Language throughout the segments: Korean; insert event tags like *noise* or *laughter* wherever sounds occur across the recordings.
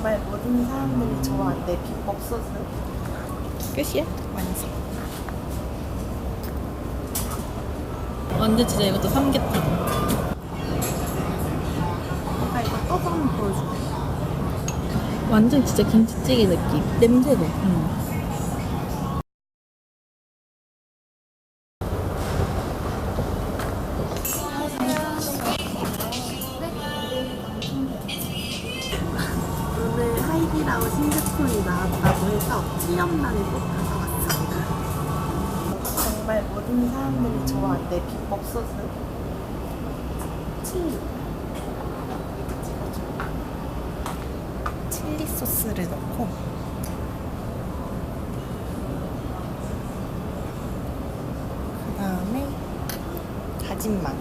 정말 모든 사람들이 내 비법 소스. 끝이야? 완성. 완전 진짜 이것도 삼계탕. 내가 이거 떠서 한번 보여줄게. 완전 진짜 김치찌개 느낌. 냄새도. 응. 하이디라우 신제품이 나왔다고 해서 7년 만에 꼭 가져왔습니다. 정말 모든 사람들이 좋아하는 내 비법 소스. 칠리. 칠리 소스를 넣고 그 다음에 다진 마늘.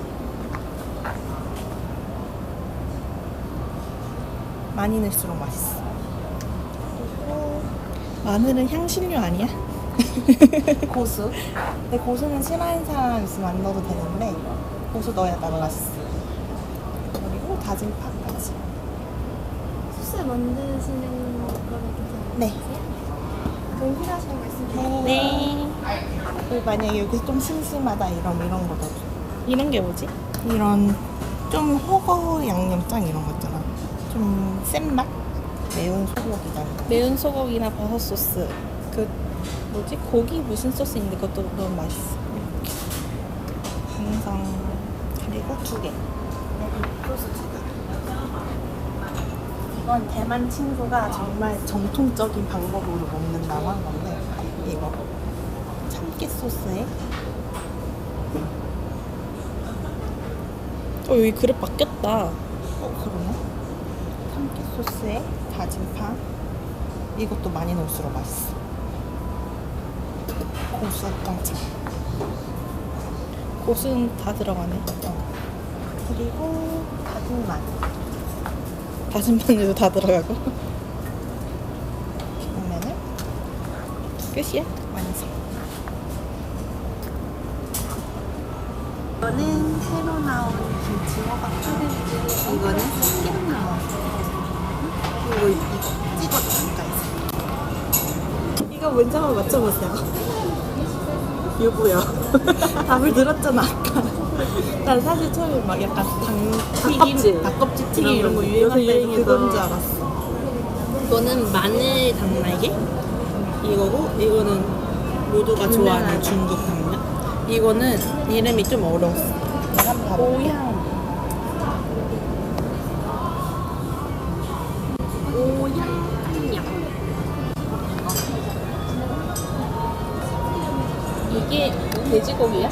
많이 넣을수록 맛있어. 마늘은 향신료 아니야? *laughs* 고수. 근데 고수는 싫어하는 사람 있으면 안 넣어도 되는데 고수 넣어야 맛있어. 그리고 다진 파까지. 소스 만드시는? 네. 그럼 필요하신 말씀 주세요. 네. 그리고 만약에 여기 좀 심심하다 이러면 이런 거 넣어줘. 이런 게 뭐지? 이런 좀 허거 양념장 이런 거 있잖아. 좀 센 맛? 매운 소고기장. 매운 소고기나 버섯 소스. 그 뭐지? 고기 무슨 소스 있는데 그것도 너무 맛있어. 항상 그리고 두 개. 여기 소스 두 개. 이건 대만 친구가 정말 정통적인 방법으로 먹는다고 한 건데 이거 참깨 소스에 어 여기 그릇 바뀌었다. 어 그러네 참깨 소스에 다진 파 이것도 많이 넣을수록 맛있어 고수장찌 고수는 다 들어가네. 그리고 다진 마늘 다진 마늘도 다 들어가고. 그러면은 끝이야? 완성. 이거는 새로 나온 김치 호박. 이거는 삼계탕. 그리고 이거 찍어줘 가까이서. 이거 뭔지 한번 맞춰보세요. 여보요. 답을 들었잖아 아까. 난 사실 처음에 막 약간 당 닭껍질. 닭껍질 튀김 이런 거 유행할 때. 그건 줄 알았어. 이거는 마늘 당날개 이거고 이거는 모두가 좋아하는 중국 당면 이거는 이름이 좀 어려웠어 오향탕양 돼지고기야?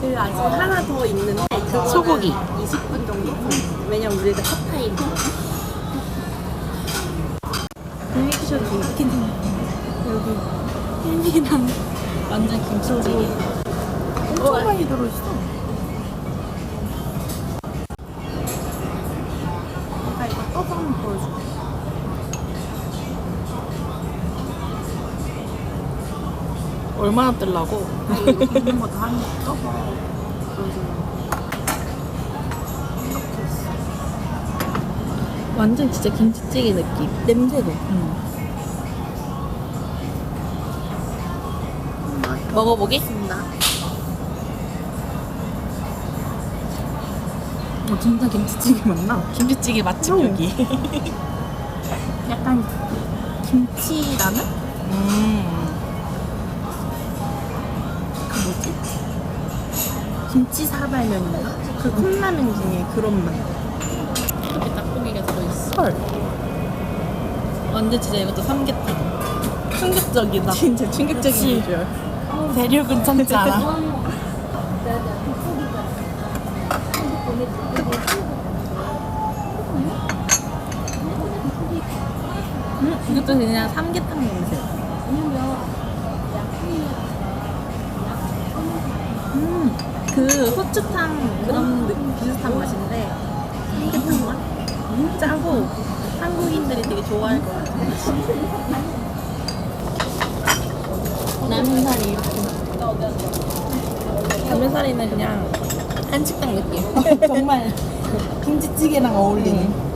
그 아직 하나 더 있는데 그거는 소고기. 20분 정도? 왜냐면 우리가 첫 타임 리액션이 괜찮아 여기 햄이랑 완전 김치찌개 엄청 많이 들어있어 얼마나 뜰라고? 거다 하니까 완전 진짜 김치찌개 느낌 냄새도 응. 먹어보게? 있습니다 어, 진짜 김치찌개 맞나? 김치찌개 맛집 응. 여기 *laughs* 약간 김치라면? 음. 그 뭐지? 김치 사발면인가? 그 컵라면 중에 그런 맛. 이렇게 닭고기가 들어있어. 헐. 완전 진짜 이것도 삼계탕. 충격적이다. *laughs* 진짜. 충격적인 비주얼 대륙은 참지 않아. 음, 이것도 그냥 삼계탕 냄새 그 후추탕 그런 느- 비슷한 맛인데 삼계탕 맛? 음, 짜고 한국인들이 되게 좋아할 것 맛이 라면사리 이렇게 라면사리는 그냥 한식당 느낌. 정말 *laughs* 김치찌개랑 어울리는.